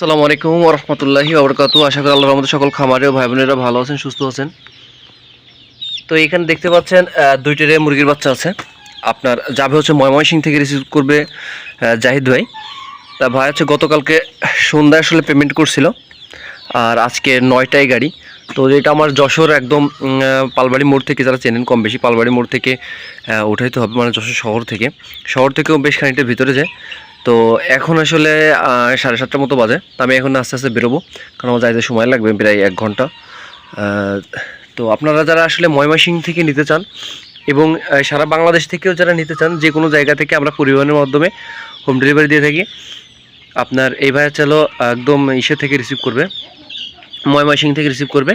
আসসালামু আলাইকুম রহমতুল্লাহি আবরকাত আশা করি আল্লাহর আমাদের সকল খামারে ভাই বোনেরা ভালো আছেন, সুস্থ আছেন। তো এখানে দেখতে পাচ্ছেন দুইটারে মুরগির বাচ্চা আছে। আপনার যাবে হচ্ছে ময়মনসিং থেকে রিসিভ করবে জাহিদ ভাই। তা ভাই হচ্ছে গতকালকে সন্ধ্যায় আসলে পেমেন্ট করছিল, আর আজকে নয়টায় গাড়ি। তো এটা আমার যশোর একদম পালবাড়ি মোড় থেকে যারা চেনেন কম বেশি, পালবাড়ি মোড় থেকে উঠাইতে হবে মানে যশোর শহর থেকে। শহর থেকেও বেশ খানিকটা ভিতরে যায়। তো এখন আসলে সাড়ে সাতটার মতো বাজে। তো আমি এখন আস্তে আস্তে বেরোবো, কারণ আমার যাইতে সময় লাগবে প্রায় এক ঘণ্টা। তো আপনারা যারা আসলে ময়মাসিং থেকে নিতে চান এবং সারা বাংলাদেশ থেকেও যারা নিতে চান, যে কোনো জায়গা থেকে আমরা পরিবহনের মাধ্যমে হোম ডেলিভারি দিয়ে থাকি। আপনার এই ভাইয়া চলো একদম ইসে থেকে রিসিভ করবে ময়মাসিং থেকে রিসিভ করবে।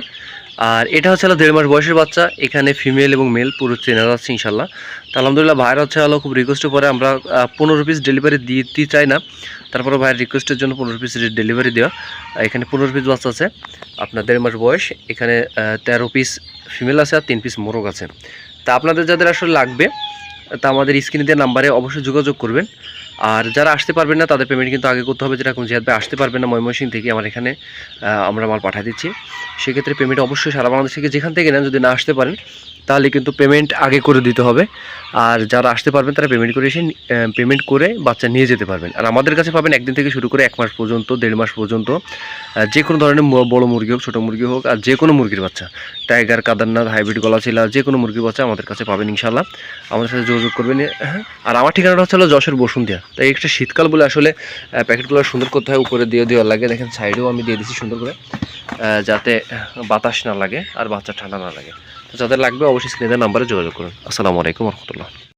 আর এটা হচ্ছে হলো দেড় মাস বয়সের বাচ্চা। এখানে ফিমেল এবং মেল পুরো চেনা যাচ্ছে ইনশাল্লাহ তো আলহামদুলিল্লাহ ভাইয়ের হচ্ছে হলো খুব রিকোয়েস্ট পরে আমরা পনেরো পিস ডেলিভারি দিতে চাই না। তারপরে ভাইয়ের রিকোয়েস্টের জন্য পনেরো পিস ডেলিভারি দেওয়া। এখানে পনেরো পিস বাচ্চা আছে। আপনার দেড় মাস বয়স। এখানে তেরো পিস ফিমেল আছে আর তিন পিস মোরগ আছে। তা আপনাদের যাদের আসলে লাগবে, তা আমাদের স্ক্রিনে দেওয়া নাম্বারে অবশ্যই যোগাযোগ করবেন। আর যারা আসতে পারবেন না, তাদের পেমেন্ট কিন্তু আগে করতে হবে যেরকম জিহাদ ভাই আসতে পারবেন না ময়মনসিং থেকে আমার এখানে আমরা মাল পাঠিয়ে দিচ্ছি। সেক্ষেত্রে পেমেন্ট অবশ্যই সারা বাংলাদেশ থেকে যেখান থেকে নেন, যদি না আসতে পারেন, তাহলে কিন্তু পেমেন্ট আগে করে দিতে হবে। আর যারা আসতে পারবেন তারা পেমেন্ট করে এসে পেমেন্ট করে বাচ্চা নিয়ে যেতে পারবেন। আর আমাদের কাছে পাবেন একদিন থেকে শুরু করে এক মাস পর্যন্ত, দেড় মাস পর্যন্ত যে কোনো ধরনের বড় মুরগি হোক, ছোটো মুরগি হোক, আর যে কোনো মুরগির বাচ্চা টাইগার কাদারনাথ হাইব্রিড গলা গলাচিলা যে কোনো মুরগির বাচ্চা আমাদের কাছে পাবেন ইনশাল্লাহ আমাদের সাথে যোগাযোগ করবেন হ্যাঁ। আর আমার ঠিকানাটা হচ্ছে হলো যশোর বসুন্ধিয়া। তাই একটা শীতকাল বলে আসলে প্যাকেটগুলো সুন্দর করতে হয় উপরে দিয়ে দেওয়ার লাগে, দেখেন সাইডেও আমি দিয়ে দিচ্ছি সুন্দর করে। যাতে বাতাস না লাগে আর বাচ্চা ঠান্ডা না লাগে। তো যাদের লাগবে অবশ্যই স্ক্রিনের নাম্বারে যোগাযোগ করুন। আসসালামু আলাইকুম রহমতুল্লাহ।